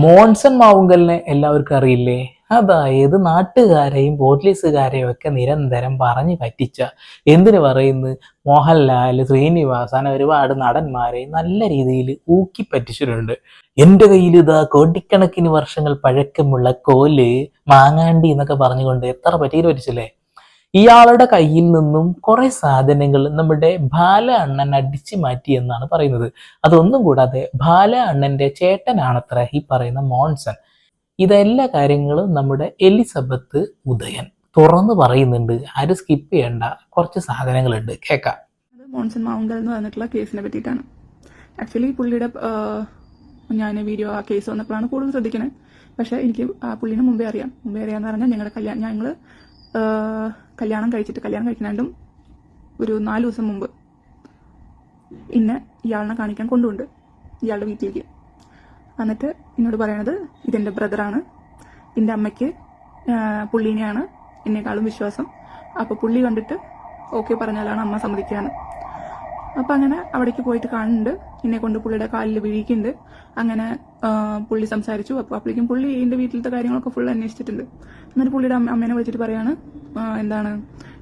മോൺസൺ മാവുങ്കലിനെ എല്ലാവർക്കും അറിയില്ലേ? അതായത് നാട്ടുകാരെയും പോലീസുകാരെയും ഒക്കെ നിരന്തരം പറഞ്ഞു പറ്റിച്ച എന്തിനു പറയുന്നു? മോഹൻലാൽ ശ്രീനിവാസൻ ഒരുപാട് നടന്മാരെ നല്ല രീതിയിൽ ഊക്കി പറ്റിച്ചിട്ടുണ്ട്. എന്റെ കയ്യിൽ ഇതാ കോടിക്കണക്കിന് വർഷങ്ങൾ പഴക്കമുള്ള കോൽ മാങ്ങാണ്ടി എന്നൊക്കെ പറഞ്ഞുകൊണ്ട് എത്ര പറ്റിയിട്ട് പറ്റിച്ചില്ലേ ഇയാളുടെ കയ്യിൽ നിന്നും കുറെ സാധനങ്ങൾ നമ്മുടെ ബാല അണ്ണൻ അടിച്ചു മാറ്റി എന്നാണ് പറയുന്നത്. അതൊന്നും കൂടാതെ ബാല അണ്ണന്റെ ചേട്ടനാണത്ര ഈ പറയുന്ന മോൺസൺ. ഇതെല്ലാ കാര്യങ്ങളും നമ്മുടെ എലിസബത്ത് ഉദയൻ. തുറന്നു പറയുന്നുണ്ട് ആരും സ്കിപ്പ് ചെയ്യേണ്ട കുറച്ച് സാധനങ്ങളുണ്ട്. കേക്കാം. മോൺസൺ മാവുങ്കൽ എന്ന് പറഞ്ഞിട്ടുള്ള കേസിനെ പറ്റിയിട്ടാണ്. ആക്ച്വലി പുള്ളിയുടെ ഞാൻ വീഡിയോ ആ കേസ് വന്നപ്പോഴാണ് കൂടുതൽ ശ്രദ്ധിക്കുന്നത് പക്ഷേ എനിക്ക് ആ പുള്ളിനെ മുമ്പേ അറിയാം. മുമ്പേ അറിയാന്ന് പറഞ്ഞാൽ ഞങ്ങളുടെ കല്യാണം ഞങ്ങൾ കല്യാണം കഴിച്ചിട്ട് കല്യാണം കഴിക്കുന്നതിനും ഒരു നാല് ദിവസം മുമ്പ് ഇന്നെ ഇയാളിനെ കാണിക്കാൻ കൊണ്ടുണ്ട് ഇയാളുടെ വീട്ടിലേക്ക്. എന്നിട്ട് എന്നോട് പറയണത് ഇതെന്റെ ബ്രദറാണ്. എന്റെ അമ്മയ്ക്ക് പുള്ളീനെയാണ് എന്നെക്കാളും വിശ്വാസം. അപ്പോൾ പുള്ളി കണ്ടിട്ട് ഓക്കെ പറഞ്ഞാലാണ് അമ്മ സമ്മതിക്കുകയാണ് അപ്പം അങ്ങനെ അവിടേക്ക് പോയിട്ട് കാണുന്നുണ്ട്. എന്നെ കൊണ്ട് പുള്ളിയുടെ കാലിൽ വീഴിക്കുന്നുണ്ട്. അങ്ങനെ പുള്ളി സംസാരിച്ചു. അപ്പോൾ അപ്പോഴേക്കും പുള്ളി എന്റെ വീട്ടിലത്തെ കാര്യങ്ങളൊക്കെ ഫുൾ അന്വേഷിച്ചിട്ടുണ്ട്. എന്നിട്ട് പുള്ളിയുടെ അമ്മ അമ്മേനെ വിളിച്ചിട്ട് പറയാണ് എന്താണ്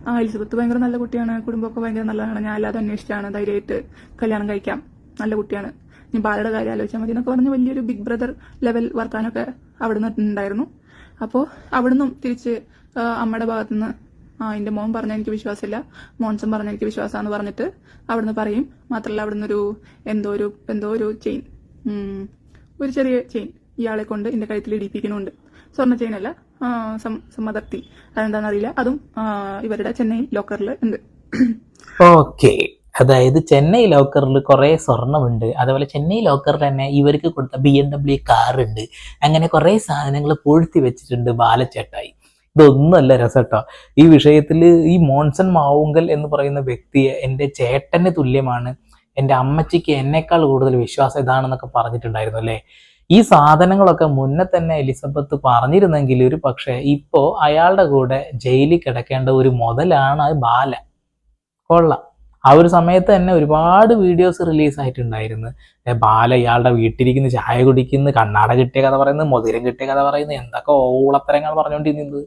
ആ എലിസബത്ത് ഭയങ്കര നല്ല കുട്ടിയാണ് കുടുംബമൊക്കെ ഭയങ്കര നല്ലതാണ് ഞാൻ അല്ലാതെ അന്വേഷിച്ചാണ് ധൈര്യമായിട്ട് കല്യാണം കഴിക്കാം നല്ല കുട്ടിയാണ്. ഞാൻ ബാലയുടെ കാര്യം ആലോചിച്ചാൽ മതി എന്നൊക്കെ പറഞ്ഞ് വലിയൊരു ബിഗ് ബ്രദർ ലെവൽ വർത്താനൊക്കെ അവിടെ നിന്നിട്ടുണ്ടായിരുന്നു അപ്പോൾ അവിടുന്നും തിരിച്ച് അമ്മയുടെ ഭാഗത്തുനിന്ന് ആ എന്റെ മോൻ പറഞ്ഞ എനിക്ക് വിശ്വാസമില്ല മോൻസൺ പറഞ്ഞ എനിക്ക് വിശ്വാസമാണെന്ന് പറഞ്ഞിട്ട് അവിടുന്ന് പറയും. മാത്രമല്ല അവിടുന്ന് ഒരു എന്തോ ഒരു എന്തോ ഒരു ചെയിൻ ഒരു ചെറിയ ചെയിൻ ഇയാളെ കൊണ്ട് എന്റെ കഴുത്തിൽ ഇടിപ്പിക്കുന്നുണ്ട്. സ്വർണ ചെയിൻ അല്ല സമ്മതർത്തി അതെന്താണെന്നറിയില്ല അതും ഇവരുടെ ചെന്നൈ ലോക്കറിൽ ഉണ്ട്. ഓക്കെ. അതായത് ചെന്നൈ ലോക്കറിൽ കുറെ സ്വർണമുണ്ട്. അതേപോലെ ചെന്നൈ ലോക്കറിൽ തന്നെ ഇവർക്ക് കൊടുത്ത ബി എം ഡബ്ല്യു കാർ ഉണ്ട്. അങ്ങനെ കുറെ സാധനങ്ങൾ പൂഴ്ത്തി വെച്ചിട്ടുണ്ട് ബാലച്ചേട്ടായി ഇതൊന്നുമല്ല രസട്ടോ. ഈ വിഷയത്തിൽ ഈ മോൺസൺ മാവുങ്കൽ എന്ന് പറയുന്ന വ്യക്തിയെ എന്റെ ചേട്ടന് തുല്യമാണ്. എന്റെ അമ്മച്ചിക്ക് എന്നെക്കാൾ കൂടുതൽ വിശ്വാസം ഇതാണെന്നൊക്കെ പറഞ്ഞിട്ടുണ്ടായിരുന്നു അല്ലേ? ഈ സാധനങ്ങളൊക്കെ മുന്നേ തന്നെ എലിസബത്ത് പറഞ്ഞിരുന്നെങ്കിൽ ഒരു പക്ഷേ ഇപ്പോൾ അയാളുടെ കൂടെ ജയിലിൽ കിടക്കേണ്ട ഒരു മുതലാണ് ബാല. കൊള്ളാം. ആ ഒരു സമയത്ത് തന്നെ ഒരുപാട് വീഡിയോസ് റിലീസ് ആയിട്ടുണ്ടായിരുന്നു. ബാല ഇയാളുടെ വീട്ടിലിരിക്കുന്ന ചായ കുടിക്കുന്നു കണ്ണാട കിട്ടിയ കഥ പറയുന്നു മധുരം കിട്ടിയ കഥ പറയുന്നു എന്തൊക്കെ ഓളത്തരങ്ങൾ പറഞ്ഞുകൊണ്ടിരുന്നത്.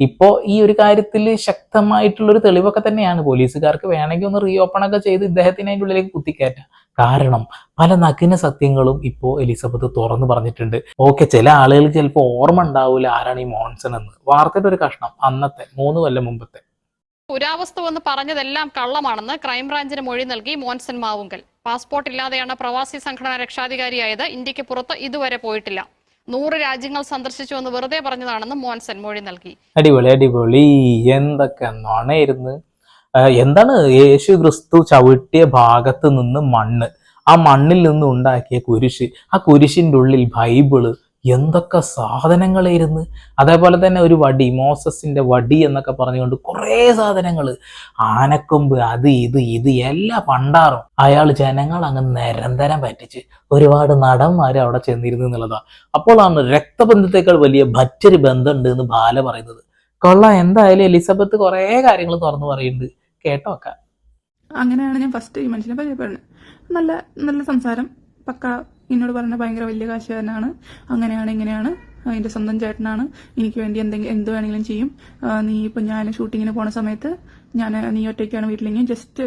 ഇപ്പോ ഈ ഒരു കാര്യത്തിൽ ശക്തമായിട്ടുള്ള ഒരു തെളിവൊക്കെ തന്നെയാണ്. പോലീസുകാർക്ക് വേണമെങ്കിൽ ഒന്ന് റീ ഓപ്പൺ ഒക്കെ ചെയ്ത് ഇദ്ദേഹത്തിനെ അതിന്റെ ഉള്ളിലേക്ക് കുത്തിക്കയറ്റാം. കാരണം പല നഗ്ന സത്യങ്ങളും ഇപ്പോ എലിസബത്ത് തുറന്നു പറഞ്ഞിട്ടുണ്ട്. ഓക്കെ ചില ആളുകൾക്ക് ചിലപ്പോൾ ഓർമ്മ ഉണ്ടാവില്ല ആരാണ് ഈ മോൺസൺ എന്ന്. വാർത്തയുടെ ഒരു കഷ്ണം അന്നത്തെ മൂന്ന് കൊല്ലം മുമ്പത്തെ. പുരാവസ്തു എന്ന് പറഞ്ഞതെല്ലാം കള്ളമാണെന്ന് ക്രൈംബ്രാഞ്ചിന് മൊഴി നൽകി മോൻസൺ മാവുങ്കൽ. പാസ്പോർട്ട് ഇല്ലാതെയാണ് പ്രവാസി സംഘടനാ രക്ഷാധികാരിയായത്. ഇന്ത്യയ്ക്ക് പുറത്ത് ഇതുവരെ പോയിട്ടില്ല. നൂറ് രാജ്യങ്ങൾ സന്ദർശിച്ചു എന്ന് വെറുതെ പറഞ്ഞതാണെന്ന് മോൻസൻ മൊഴി നൽകി. അടിപൊളി അടിപൊളി. എന്തൊക്കെ നുണയായിരുന്നു ആ, എന്താണ് യേശു ക്രിസ്തു ചവിട്ടിയ ഭാഗത്ത് നിന്ന് മണ്ണ്? ആ മണ്ണിൽ നിന്ന് ഉണ്ടാക്കിയ കുരിശ്. ആ കുരിശിന്റെ ഉള്ളിൽ ബൈബിൾ എന്തൊക്കെ സാധനങ്ങളായിരുന്നു? അതേപോലെ തന്നെ ഒരു വടി മോസസിന്റെ വടി എന്നൊക്കെ പറഞ്ഞുകൊണ്ട് കുറേ സാധനങ്ങൾ. ആനക്കൊമ്പ് അത് ഇത് ഇത് എല്ലാ പണ്ടാറും. അയാൾ ജനങ്ങൾ അങ്ങ് നിരന്തരം പറ്റിച്ച് ഒരുപാട് നടന്മാർ അവിടെ ചെന്നിരുന്നു എന്നുള്ളതാ. അപ്പോഴാണ് രക്തബന്ധത്തേക്കാൾ വലിയ മറ്റൊരു ബന്ധമുണ്ട് എന്ന് ബാല പറയുന്നത്. കൊള്ള എന്തായാലും എലിസബത്ത് കുറേ കാര്യങ്ങൾ തുറന്നു പറയുന്നുണ്ട്. കേട്ടോ അങ്ങനെയാണ് ഞാൻ ഫസ്റ്റ് ഈ മനുഷ്യനെ പരിചയപ്പെടുന്നത്. നല്ല നല്ല സംസാരം. പക്ക എന്നോട് പറഞ്ഞ ഭയങ്കര വലിയ കാശുകാരനാണ്. അങ്ങനെയാണ് ഇങ്ങനെയാണ്. എന്റെ സ്വന്തം ചേട്ടനാണ്. എനിക്ക് വേണ്ടി എന്തെങ്കിലും എന്ത് വേണമെങ്കിലും ചെയ്യും. നീ ഇപ്പം ഞാൻ ഷൂട്ടിങ്ങിന് പോണ സമയത്ത് ഞാൻ നീ ഒറ്റയ്ക്കാണ് വീട്ടിലെങ്കിൽ ജസ്റ്റ്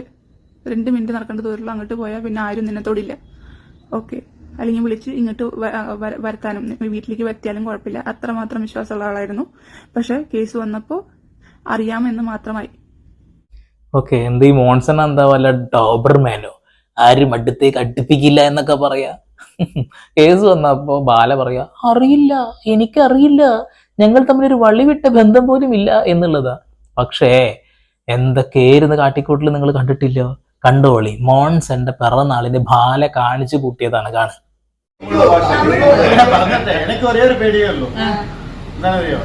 രണ്ട് മിനിറ്റ് നടക്കേണ്ട ദൂരമുള്ള അങ്ങോട്ട് പോയാൽ പിന്നെ ആരും നിന്നെ തൊടില്ല. ഓക്കെ അല്ലെങ്കിൽ വിളിച്ച് ഇങ്ങോട്ട് വരത്താനും വീട്ടിലേക്ക് വരുത്തിയാലും കുഴപ്പമില്ല. അത്രമാത്രം വിശ്വാസമുള്ള ആളായിരുന്നു. പക്ഷെ കേസ് വന്നപ്പോൾ അറിയാമെന്ന് മാത്രമായി. ഓക്കെ എന്ത് ഈ മോൺസൺ എന്താ വല്ല ഡോബർമാനോ ആരും അടുത്തേക്ക് അടുപ്പിക്കില്ല എന്നൊക്കെ പറയാ. കേസ് വന്നപ്പോ ബാല പറയാ അറിയില്ല എനിക്കറിയില്ല. ഞങ്ങൾ തമ്മിൽ ഒരു വള്ളിവിട്ട ബന്ധം പോലും ഇല്ല എന്നുള്ളതാ. പക്ഷേ എന്തൊക്കെയായിരുന്നു കാട്ടിക്കൂട്ടിൽ നിങ്ങൾ കണ്ടിട്ടില്ല? കണ്ടോളി മോൺസ് എന്റെ പിറന്നാളിന് ബാല കാണിച്ചു കൂട്ടിയതാണ് കാണുക. എനിക്ക് ഒരേ ഒരു പേടിയേ ഉള്ളൂ. എന്താണെന്നറിയോ?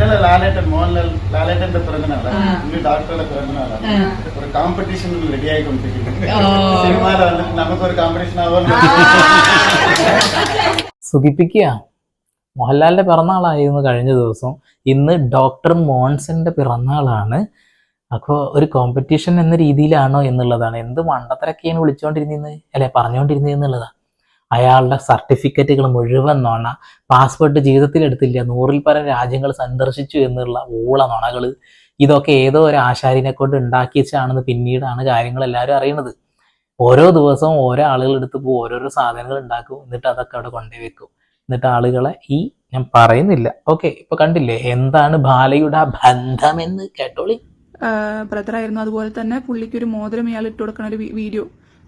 ഇന്നലെ ലാലേട്ടൻ മോഹൻലാൽ ലാലേട്ടന്റെ പിറന്നാൾ. ഇന്ന് ഡോക്ടറുടെ പിറന്നാളാണ് ഒരു കോമ്പറ്റീഷൻ റെഡി ആയിക്കൊണ്ടിരിക്കുന്നു. സിനിമയിൽ വന്നിട്ട് നമുക്കൊരു കോമ്പറ്റീഷൻ ആവുമല്ലോ. സുഖിപ്പിക്കുക. മോഹൻലാലിന്റെ പിറന്നാളായിരുന്നു കഴിഞ്ഞ ദിവസം. ഇന്ന് ഡോക്ടർ മോൺസന്റെ പിറന്നാളാണ്. അപ്പോൾ ഒരു കോമ്പറ്റീഷൻ എന്ന രീതിയിലാണോ എന്നുള്ളതാണ്. എന്ത് മണ്ടത്തരക്കെയാണ് വിളിച്ചുകൊണ്ടിരുന്നത് അല്ലെ പറഞ്ഞുകൊണ്ടിരുന്നത് എന്നുള്ളതാണ് അയാളുടെ സർട്ടിഫിക്കറ്റുകൾ മുഴുവൻ നോണ പാസ്പോർട്ട് ജീവിതത്തിൽ എടുത്തില്ല നൂറിൽ പരം രാജ്യങ്ങൾ സന്ദർശിച്ചു എന്നുള്ള ഊള നുണകൾ ഇതൊക്കെ ഏതോ ഒരു ആശാരിനെ കൊണ്ട് ഉണ്ടാക്കിച്ചാണെന്ന് പിന്നീടാണ് കാര്യങ്ങൾ എല്ലാവരും അറിയുന്നത് ഓരോ ദിവസവും ഓരോ ആളുകൾ എടുത്ത് പോകും ഓരോരോ സാധനങ്ങൾ ഉണ്ടാക്കും എന്നിട്ട് അതൊക്കെ അവിടെ കൊണ്ടുപോയി വെക്കും. എന്നിട്ട് ആളുകളെ ഈ ഞാൻ പറയുന്നില്ല. ഓക്കെ ഇപ്പൊ കണ്ടില്ലേ? എന്താണ് ബാലയുടെ ആ ബന്ധമെന്ന് കേട്ടോളി. ബ്രദറായിരുന്നു. അതുപോലെ തന്നെ പുള്ളിക്ക് ഒരു മോതിരം ഇയാൾ ഇട്ട് കൊടുക്കണ ഒരു വീഡിയോ.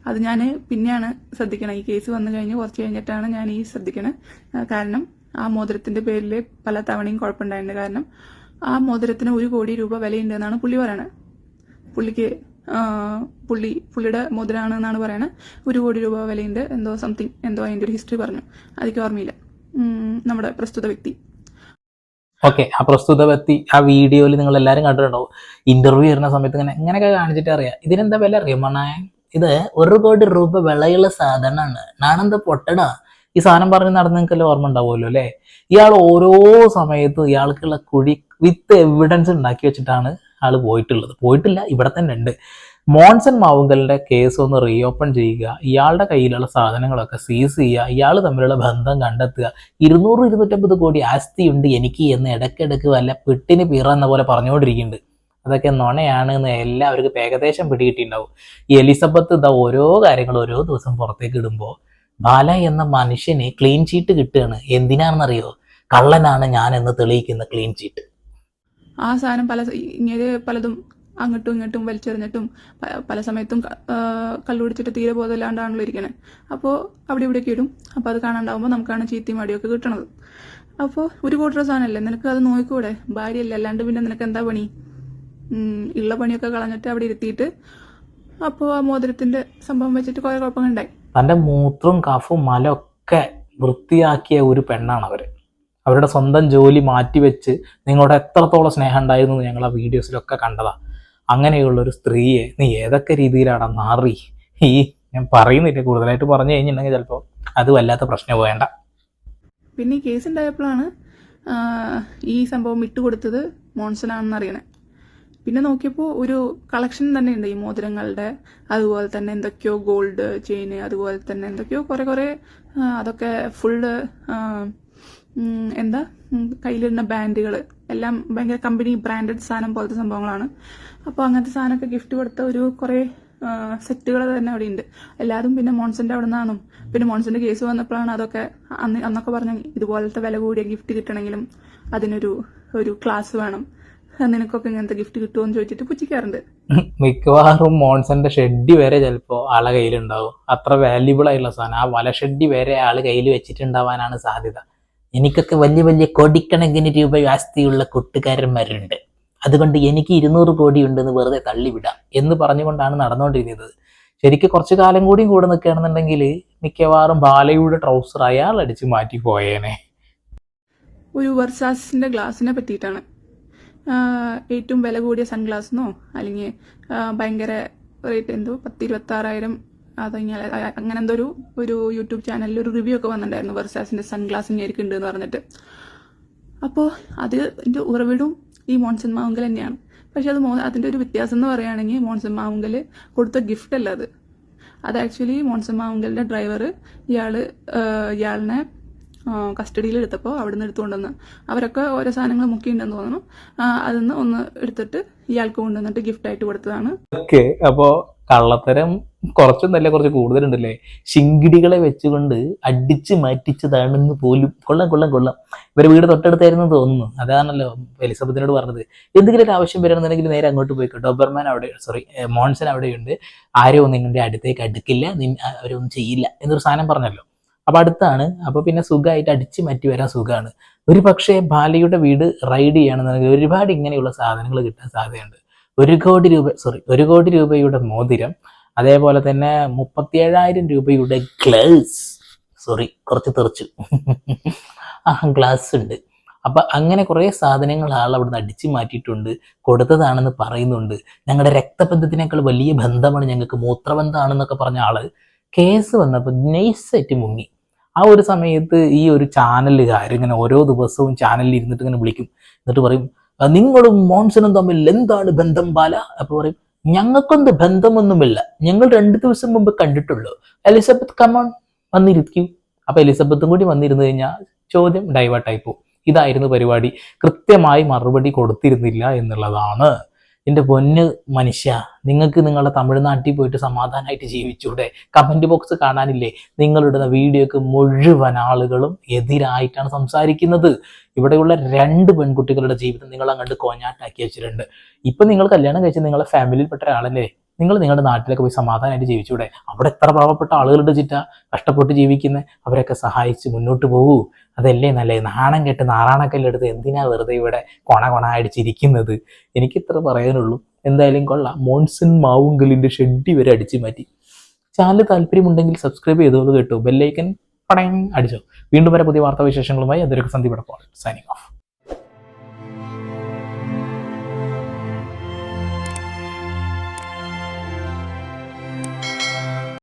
അത് ഞാൻ പിന്നെയാണ് ശ്രദ്ധിക്കണം. ഈ കേസ് വന്നു കഴിഞ്ഞ് കുറച്ച് കഴിഞ്ഞിട്ടാണ് ഞാൻ ഈ ശ്രദ്ധിക്കണേ. കാരണം ആ മോതിരത്തിന്റെ പേരിൽ പല തവണയും കുഴപ്പമുണ്ടായിട്ടുണ്ട്. കാരണം ആ മോതിരത്തിന് ഒരു കോടി രൂപ വിലയുണ്ടെന്നാണ് പുള്ളി പറയണത് പുള്ളിക്ക് പുള്ളി പുള്ളിയുടെ മോതിരാണ് എന്നാണ് പറയണത് ഒരു കോടി രൂപ വിലയുണ്ട്. എന്തോ സംതിങ് എന്തോ അതിന്റെ ഒരു ഹിസ്റ്ററി പറഞ്ഞു. അതിക്ക് ഓർമ്മയില്ല. നമ്മുടെ പ്രസ്തുത വ്യക്തി. ഓക്കെ ആ പ്രസ്തുത വ്യക്തി ആ വീഡിയോയിൽ നിങ്ങൾ എല്ലാവരും കണ്ടിട്ടുണ്ടാവും. ഇന്റർവ്യൂ വരുന്ന സമയത്ത് ഇങ്ങനെ ഇങ്ങനെയൊക്കെ കാണിച്ചിട്ട് അറിയാം. ഇതിനെന്താ വില അറിയാം മണ്ണായ? ഇത് ഒരു കോടി രൂപ വിളയുള്ള സാധനമാണ്. നാണെന്താ പൊട്ടണ ഈ സാധനം പറഞ്ഞ് നടന്ന് നിങ്ങൾക്കെല്ലാം ഓർമ്മ ഉണ്ടാവുമല്ലോ അല്ലേ? ഇയാൾ ഓരോ സമയത്തും ഇയാൾക്കുള്ള കുഴി വിത്ത് എവിഡൻസ് ഉണ്ടാക്കി വെച്ചിട്ടാണ് ആൾ പോയിട്ടുള്ളത്. പോയിട്ടില്ല ഇവിടെ തന്നെ ഉണ്ട്. മോൺസൺ മാവുങ്കലിന്റെ കേസ് ഒന്ന് റീഓപ്പൺ ചെയ്യുക. ഇയാളുടെ കയ്യിലുള്ള സാധനങ്ങളൊക്കെ സീസ് ചെയ്യുക. ഇയാൾ തമ്മിലുള്ള ബന്ധം കണ്ടെത്തുക. ഇരുന്നൂറ് ഇരുന്നൂറ്റമ്പത് കോടി ആസ്തിയുണ്ട് എനിക്ക് എന്ന് ഇടയ്ക്കിടയ്ക്ക് വല്ല പെട്ടിന് പിറ എന്ന പോലെ പറഞ്ഞുകൊണ്ടിരിക്കുന്നുണ്ട്. അതൊക്കെ നുണയാണ് എന്ന് എല്ലാവർക്കും ഏകദേശം പിടികിട്ടിയിട്ടുണ്ടാവും. ഈ എലിസബത്ത് ഇതാ ഓരോ കാര്യങ്ങൾ ഓരോ ദിവസം പുറത്തേക്ക് ഇടുമ്പോൾ ബാല എന്ന മനുഷ്യന് ക്ലീൻ ചീറ്റ് കിട്ടുകയാണ്. എന്തിനാണെന്നറിയോ? കള്ളനാണ് ഞാൻ എന്ന് തെളിയിക്കുന്ന ക്ലീൻ ചീറ്റ് ആ സാധനം പല ഇങ്ങനെ പലതും അങ്ങോട്ടും ഇങ്ങോട്ടും വലിച്ചെറിഞ്ഞിട്ടും പല സമയത്തും കള്ളുപിടിച്ചിട്ട് തീരെ ബോധമില്ലാണ്ടാണല്ലോ ഇരിക്കണേ. അപ്പോൾ അവിടെ ഇവിടെയൊക്കെ ഇടും. അപ്പോൾ അത് കാണാണ്ടാവുമ്പോൾ നമുക്കാണ് ചീത്തയും മടിയൊക്കെ കിട്ടണത്. അപ്പോൾ ഒരു കൂട്ടർ സാധനമല്ലേ നിനക്ക് അത് നോക്കിക്കൂടെ? ഭാര്യയല്ലേ? അല്ലാണ്ട് പിന്നെ നിനക്ക് എന്താ പണി? ഉള്ള പണിയൊക്കെ കളഞ്ഞിട്ട് അവിടെ ഇരുത്തിയിട്ട് അപ്പോൾ ആ മോതിരത്തിന്റെ സംഭവം വെച്ചിട്ട് കുറെ കുറേ കുഴപ്പങ്ങളുണ്ടായി. തന്റെ മൂത്രവും കഫും മലൊക്കെ വൃത്തിയാക്കിയ ഒരു പെണ്ണാണ് അവർ. അവരുടെ സ്വന്തം ജോലി മാറ്റിവെച്ച് നിങ്ങളോട് എത്രത്തോളം സ്നേഹം ഉണ്ടായിരുന്നു എന്ന് ഞങ്ങൾ ആ വീഡിയോസിലൊക്കെ കണ്ടതാ. അങ്ങനെയുള്ള ഒരു സ്ത്രീയെ നീ ഏതൊക്കെ രീതിയിലാണ് മാറി? ഈ ഞാൻ പറയുന്നില്ല. കൂടുതലായിട്ട് പറഞ്ഞു കഴിഞ്ഞിട്ടുണ്ടെങ്കിൽ ചിലപ്പോൾ അത് വല്ലാത്ത പ്രശ്നം വേണ്ട. പിന്നെ ഈ കേസ് ഉണ്ടായപ്പോഴാണ് ഈ സംഭവം വിട്ടുകൊടുത്തത് മോൺസനാണെന്ന് അറിയണേ പിന്നെ നോക്കിയപ്പോൾ ഒരു കളക്ഷൻ തന്നെ ഉണ്ട് ഈ മോതിരങ്ങളുടെ അതുപോലെ തന്നെ എന്തൊക്കെയോ ഗോൾഡ് ചെയിന് അതുപോലെ തന്നെ എന്തൊക്കെയോ കുറേ കുറേ അതൊക്കെ ഫുള്ള് എന്താ കയ്യിലിരുന്ന ബാൻഡുകൾ എല്ലാം ഭയങ്കര കമ്പനി ബ്രാൻഡഡ് സാധനം പോലത്തെ സംഭവങ്ങളാണ്. അപ്പോൾ അങ്ങനത്തെ സാധനമൊക്കെ ഗിഫ്റ്റ് കൊടുത്ത ഒരു കുറേ സെറ്റുകൾ തന്നെ അവിടെ ഉണ്ട്. എല്ലാതും പിന്നെ മോൺസന്റെ അവിടെ നിന്നാണും പിന്നെ മോൺസന്റെ കേസ് വന്നപ്പോഴാണ് അതൊക്കെ അന്ന് അന്നൊക്കെ പറഞ്ഞ ഇതുപോലത്തെ വില കൂടിയ ഗിഫ്റ്റ് കിട്ടണമെങ്കിലും അതിനൊരു ഒരു ക്ലാസ് വേണം. നിനക്കൊക്കെ ഇങ്ങനത്തെ ഗിഫ്റ്റ് കിട്ടുമോ എന്ന് ചോദിച്ചിട്ട് പുച്ഛിക്കാറുണ്ട്. മിക്കവാറും മോൺസന്റെ ഷെഡ്ഡി വരെ ചിലപ്പോൾ ആളെ കയ്യിലുണ്ടാവും. അത്ര വാല്യുബിൾ ആയിട്ടുള്ള സാധനം. ആ വല ഷെഡ്ഡി വരെ ആൾ കയ്യിൽ വെച്ചിട്ടുണ്ടാവാനാണ് സാധ്യത. എനിക്കൊക്കെ വലിയ വലിയ കോടിക്കണക്കിന് രൂപ ആസ്തിയുള്ള കൂട്ടുകാരന്മാരുണ്ട് അതുകൊണ്ട് എനിക്ക് ഇരുന്നൂറ് കോടി ഉണ്ടെന്ന് വെറുതെ തള്ളിവിടാം എന്ന് പറഞ്ഞുകൊണ്ടാണ് നടന്നുകൊണ്ടിരുന്നത്. ശരിക്കും കുറച്ച് കാലം കൂടിയും കൂടെ നിൽക്കുകയാണെന്നുണ്ടെങ്കിൽ മിക്കവാറും ബാലയുടെ ട്രൗസർ അയാൾ അടിച്ച് മാറ്റി പോയേനെ. ഒരു വർഷാസിന്റെ ഗ്ലാസിനെ പറ്റിയിട്ടാണ്. ഏറ്റവും വില കൂടിയ സൺഗ്ലാസ്ന്നോ അല്ലെങ്കിൽ ഭയങ്കര റേറ്റ് എന്തോ പത്ത് ഇരുപത്താറായിരം അതങ്ങനെ അങ്ങനെ എന്തോ ഒരു ഒരു യൂട്യൂബ് ചാനലിൽ ഒരു റിവ്യൂ ഒക്കെ വന്നിട്ടുണ്ടായിരുന്നു വെർസാസിന്റെ സൺഗ്ലാസ് ഇങ്ങനെ ഉണ്ട് എന്ന് പറഞ്ഞിട്ട്. അപ്പോൾ അത് എന്റെ ഉറവിടും ഈ മോൺസൺ മാവുങ്കൽ തന്നെയാണ്. പക്ഷെ അത് മോ അതിന്റെ ഒരു വ്യത്യാസം എന്ന് പറയുകയാണെങ്കിൽ മോൺസൺ മാവുങ്കൽ കൊടുത്ത ഗിഫ്റ്റ് അല്ല അത്. അത് ആക്ച്വലി മോൺസൺ മാവുങ്കലിന്റെ ഡ്രൈവർ ഇയാൾ ഇയാളിനെ കസ്റ്റഡിയിൽ എടുത്തപ്പോൾ അവിടെ നിന്ന് എടുത്തുകൊണ്ടുവന്ന് അവരൊക്കെ ഓരോ സാധനങ്ങൾ മുക്കിയിട്ടുണ്ടെന്ന് തോന്നുന്നു. അതിൽ നിന്ന് ഒന്ന് എടുത്തിട്ട് ഇയാൾക്ക് കൊണ്ടുവന്നിട്ട് ഗിഫ്റ്റ് ആയിട്ട് കൊടുത്തതാണ്. ഓക്കെ അപ്പോ കള്ളത്തരം കുറച്ചൊന്നല്ല കുറച്ച് കൂടുതലുണ്ടല്ലേ? ശിങ്കിടികളെ വെച്ചുകൊണ്ട് അടിച്ച് മാറ്റിച്ചതാണെന്ന് പോലും കൊള്ളാം കൊള്ളാം കൊള്ളാം. ഇവരെ വീട് തൊട്ടടുത്തായിരുന്നു തോന്നുന്നു. അതാണല്ലോ എലിസബത്തിനോട് പറഞ്ഞത്. എന്തെങ്കിലും ഒരു ആവശ്യം വരണമെന്നുണ്ടെങ്കിൽ നേരെ അങ്ങോട്ട് പോയിക്കോ ഡോബർമാൻ അവിടെ സോറി മോൺസൺ അവിടെയുണ്ട്. ആരും നിങ്ങളുടെ അടുത്തേക്ക് അടുക്കില്ല. അവരൊന്നും ചെയ്യില്ല എന്നൊരു സാധനം പറഞ്ഞല്ലോ. അപ്പൊ അടുത്താണ്. അപ്പൊ പിന്നെ സുഖമായിട്ട് അടിച്ച് മാറ്റി വരാൻ സുഖമാണ് ഒരു പക്ഷേ ബാലയുടെ വീട് റൈഡ് ചെയ്യണമെന്നുണ്ടെങ്കിൽ ഒരുപാട് ഇങ്ങനെയുള്ള സാധനങ്ങൾ കിട്ടാൻ സാധ്യതയുണ്ട്. ഒരു കോടി രൂപ സോറി ഒരു കോടി രൂപയുടെ മോതിരം അതേപോലെ തന്നെ മുപ്പത്തിയേഴായിരം രൂപയുടെ ഗ്ലൗസ് സോറി കുറച്ച് തെറിച്ചു. ആ ഗ്ലാസ് ഉണ്ട്. അപ്പൊ അങ്ങനെ കുറേ സാധനങ്ങൾ ആൾ അവിടുന്ന് അടിച്ചു മാറ്റിയിട്ടുണ്ട് കൊടുത്തതാണെന്ന് പറയുന്നുണ്ട്. ഞങ്ങളുടെ രക്തബന്ധത്തിനേക്കാൾ വലിയ ബന്ധമാണ് ഞങ്ങൾക്ക് മൂത്രബന്ധമാണെന്നൊക്കെ പറഞ്ഞ ആൾ കേസ് വന്നപ്പോൾ നൈസായിട്ട് മുങ്ങി. ആ ഒരു സമയത്ത് ഈ ഒരു ചാനലുകാർ ഇങ്ങനെ ഓരോ ദിവസവും ചാനലിൽ ഇരുന്നിട്ട് ഇങ്ങനെ വിളിക്കും. എന്നിട്ട് പറയും നിങ്ങളും മോൺസനും തമ്മിൽ എന്താണ് ബന്ധം ബാല? അപ്പൊ പറയും ഞങ്ങൾക്കൊന്ന് ബന്ധമൊന്നുമില്ല. ഞങ്ങൾ രണ്ട് ദിവസം മുമ്പ് കണ്ടിട്ടുള്ളൂ. എലിസബത്ത് കമോൺ വന്നിരിക്കൂ. അപ്പൊ എലിസബത്തും കൂടി വന്നിരുന്നു കഴിഞ്ഞാൽ ചോദ്യം ഡൈവേർട്ടായി പോകും ഇതായിരുന്നു പരിപാടി. കൃത്യമായി മറുപടി കൊടുത്തിരുന്നില്ല എന്നുള്ളതാണ്. എന്റെ പൊന്ന് മനുഷ്യ നിങ്ങൾക്ക് നിങ്ങളുടെ തമിഴ്നാട്ടിൽ പോയിട്ട് സമാധാനമായിട്ട് ജീവിച്ചൂടെ? Comment box കാണാനില്ലേ? നിങ്ങളിടുന്ന വീഡിയോക്ക് മുഴുവൻ ആളുകളും എതിരായിട്ടാണ് സംസാരിക്കുന്നത്. ഇവിടെയുള്ള രണ്ട് പെൺകുട്ടികളുടെ ജീവിതം നിങ്ങൾ അങ്ങോട്ട് കോഞ്ഞാട്ടാക്കി വെച്ചിട്ടുണ്ട്. ഇപ്പം നിങ്ങൾ കല്യാണം കഴിച്ച് നിങ്ങളുടെ ഫാമിലിയിൽപ്പെട്ട ഒരാളല്ലേ? നിങ്ങൾ നിങ്ങളുടെ നാട്ടിലൊക്കെ പോയി സമാധാനമായിട്ട് ജീവിച്ചൂടെ? അവിടെ എത്ര പാവപ്പെട്ട ആളുകളുടെ ചിറ്റ? കഷ്ടപ്പെട്ട് ജീവിക്കുന്നത് അവരൊക്കെ സഹായിച്ച് മുന്നോട്ട് പോകൂ. അതല്ലേ നല്ലേ നാണം കെട്ട് നാറാണക്കല്ലെടുത്ത് എന്തിനാ വെറുതെ ഇവിടെ കൊണ കൊണ അടിച്ചിരിക്കുന്നത്? എനിക്ക് ഇത്ര പറയാനുള്ളൂ. എന്തായാലും കൊള്ളാം. മോൺസൺ മാവുങ്കലിന്റെ ഷെഡി വരെ അടിച്ചു മാറ്റി. ചാനൽ താല്പര്യമുണ്ടെങ്കിൽ സബ്സ്ക്രൈബ് ചെയ്തോളൂ കേട്ടോ. ബെല്ലൈക്കൻ പടയും അടിച്ചോ. വീണ്ടും വരെ പുതിയ വാർത്താവിശേഷങ്ങളുമായി. അതൊരു സന്ധി പടപ്പോൾ സൈനിങ് ഓഫ്